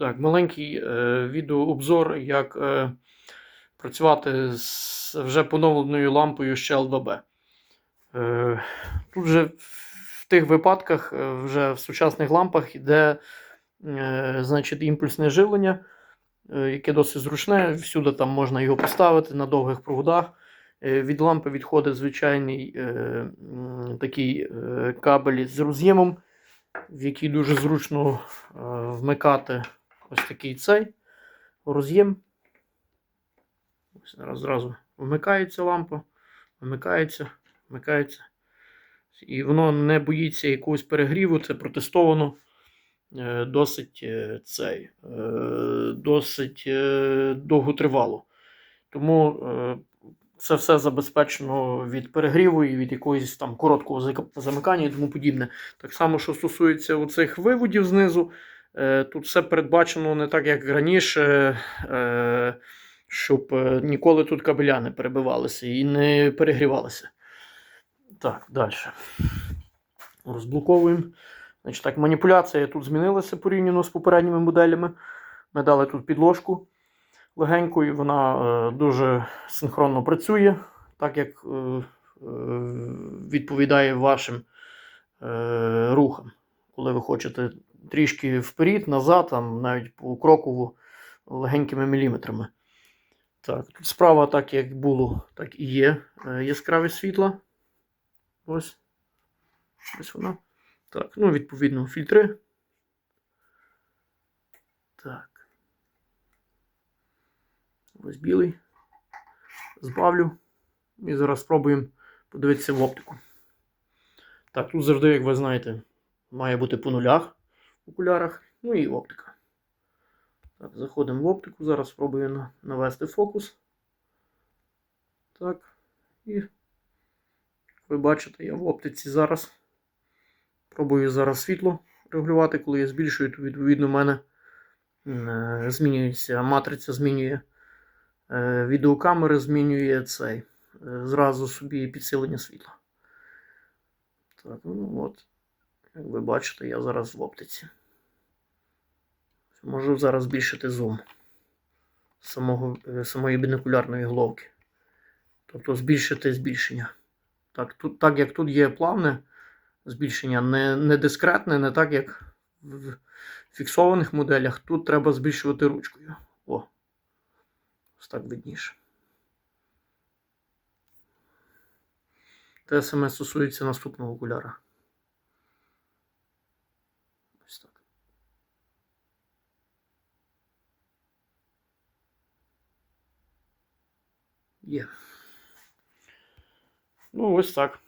Так, маленький е, відеообзор, як е, працювати з вже поновленою лампою Shell 2B. Е, тут же в тих випадках, е, вже в сучасних лампах йде е, значить, імпульсне живлення, е, яке досить зручне. Всюди там можна його поставити на довгих проводах. Е, від лампи відходить звичайний е, такий е, кабель з роз'ємом, в який дуже зручно е, вмикати ось такий цей роз'єм. Ось зразу вмикається лампа, вмикається, вмикається. І воно не боїться якогось перегріву, це протестовано е, досить е, цей, е, досить е, довготривало. Тому це все забезпечено від перегріву і від якогось там короткого замикання і тому подібне. Так само, що стосується оцих виводів знизу, тут все передбачено не так, як раніше, е, щоб е, ніколи тут кабеля не перебивалися і не перегрівалися. Так, далі. Розблоковуємо. Значить, так, маніпуляція тут змінилася порівняно з попередніми моделями. Ми дали тут підложку легеньку, і вона е, дуже синхронно працює, так як е, е, відповідає вашим е, рухам. Коли ви хочете трішки вперед, назад, там, навіть по крокову легенькими міліметрами. Так, тут справа, так як було, так і є е, яскраве світло. Ось. Ось воно. Так, ну, відповідно, фільтри. Так. Ось білий. Збавлю. І зараз спробуємо подивитися в оптику. Так, тут завжди, як ви знаєте, має бути по нулях окулярах. Ну і оптика. Так, заходимо в оптику. Зараз спробую навести фокус. Так. І як ви бачите, я в оптиці зараз. Пробую зараз світло регулювати. Коли я збільшую, то відповідно в мене е, змінюється матриця, змінює е, відеокамери, змінює цей. е, Зразу собі підсилення світла. Так, ну от. Як ви бачите, я зараз в оптиці. Можу зараз збільшити зум самого, е, самої бінокулярної головки. Тобто збільшити збільшення. Так, тут, так як тут є плавне збільшення, не, не дискретне, не так як в фіксованих моделях, тут треба збільшувати ручкою. О, ось так видніше. Те саме стосується наступного окуляра. Є. Ну, ось так.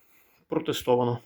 Протестовано.